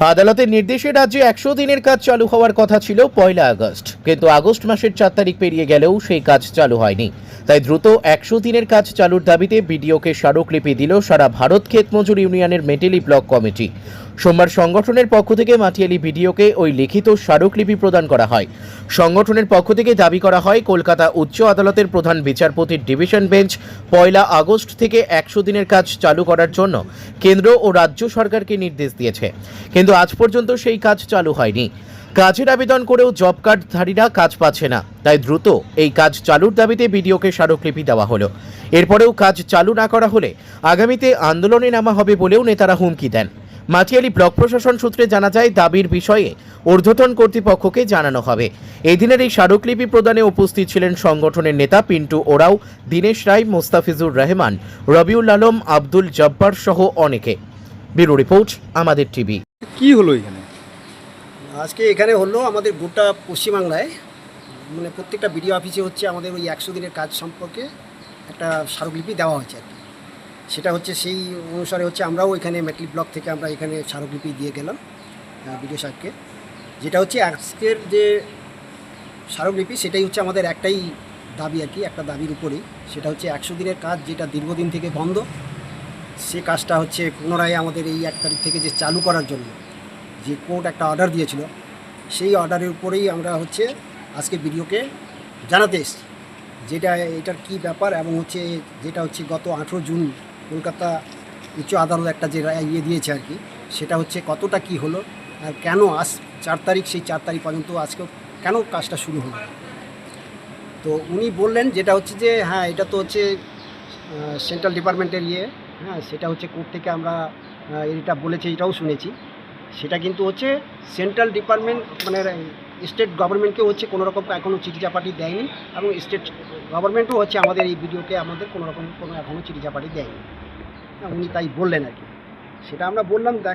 আদালতের নির্দেশে রাজ্যে একশো দিনের কাজ চালু হওয়ার কথা ছিল পয়লা আগস্ট। কিন্তু আগস্ট মাসের চার তারিখ পেরিয়ে গেলেও সেই কাজ চালু হয়নি। তাই দ্রুত একশো দিনের কাজ চালুর দাবিতে বিডিওকে স্মারকলিপি দিল সারা ভারত ক্ষেত মজুর ইউনিয়নের মেটেলি ব্লক কমিটি। সোমবার সংগঠনের পক্ষ থেকে মাটিয়ালি বিডিওকে ওই লিখিত স্মারকলিপি প্রদান করা হয়। সংগঠনের পক্ষ থেকে দাবি করা হয়, কলকাতা উচ্চ আদালতের প্রধান বিচারপতির ডিভিশন বেঞ্চ পয়লা আগস্ট থেকে একশো দিনের কাজ চালু করার জন্য কেন্দ্র ও রাজ্য সরকারকে নির্দেশ দিয়েছে। কিন্তু আজ পর্যন্ত সেই কাজ চালু হয়নি। কাজের আবেদন করেও জব কার্ডধারীরা কাজ পাচ্ছে না, তাই দ্রুত এই কাজ চালুর দাবিতে বিডিওকে স্মারকলিপি দেওয়া হলো। এরপরেও কাজ চালু না করা হলে আগামীতে আন্দোলনে নামা হবে বলেও নেতারা হুমকি দেন। মাটিয়ালি ব্লক প্রশাসন সূত্রে জানা যায় দাবির বিষয়ে ঊর্ধ্বতন কর্তৃপক্ষকে জানানো হবে। এই দিনের এই স্মারকলিপি প্রদানে উপস্থিত ছিলেন সংগঠনের নেতা পিন্টু ওরাও দীনেশ রায় মোস্তাফিজুর রহমান রবিউল আলম আব্দুল জব্বার সহ অনেকে। ব্যুরো রিপোর্ট আমাদের টিভি। কি হলো এখানে? আজকে এখানে হলো আমাদের গোটা পশ্চিমবাংলায় মানে প্রত্যেকটা বিডিও অফিসে হচ্ছে আমাদের ওই একশো দিনের কাজ সম্পর্কে একটা স্মারকলিপি দেওয়া হয়েছে আর কি। সেটা হচ্ছে সেই অনুসারে হচ্ছে আমরাও এখানে মেট্রিক ব্লক থেকে আমরা এখানে স্মারকলিপি দিয়ে গেলাম বিডিও সাহেবকে। যেটা হচ্ছে আজকের যে স্মারকলিপি, সেটাই হচ্ছে আমাদের একটাই দাবি আর কি, একটা দাবির উপরেই। সেটা হচ্ছে একশো দিনের কাজ যেটা দীর্ঘদিন থেকে বন্ধ, সে কাজটা হচ্ছে পুনরায় আমাদের এই এক তারিখ থেকে যে চালু করার জন্য যে কোর্ট একটা অর্ডার দিয়েছিল, সেই অর্ডারের উপরেই আমরা হচ্ছে আজকে ভিডিওকে জানাতে এসেছি। যেটা, এটার কি ব্যাপার এবং হচ্ছে যেটা হচ্ছে গত আঠেরো জুন কলকাতা উচ্চ আদালত একটা যে ইয়ে দিয়েছে আর কি, সেটা হচ্ছে কতটা কি হলো আর কেন আজ চার তারিখ, সেই চার তারিখ পর্যন্ত আজকে কেন কাজটা শুরু হলো? তো উনি বললেন যেটা হচ্ছে যে হ্যাঁ এটা তো হচ্ছে সেন্ট্রাল ডিপার্টমেন্টের ইয়ে হ্যাঁ সেটা হচ্ছে কোর্ট থেকে আমরা এটা বলেছি, এটাও শুনেছি। সেটা কিন্তু হচ্ছে সেন্ট্রাল ডিপার্টমেন্ট মানে স্টেট গভর্নমেন্টকেও হচ্ছে কোনো রকম এখনও চিঠি চাপাটি দেয়নি এবং স্টেট গভর্নমেন্টও হচ্ছে আমাদের এই ভিডিওকে আমাদের কোনো রকম কোনো এখনও চিঠি চাপাটি দেয়নি। উনি তাই বললেন আর কি। সেটা আমরা বললাম, দেখ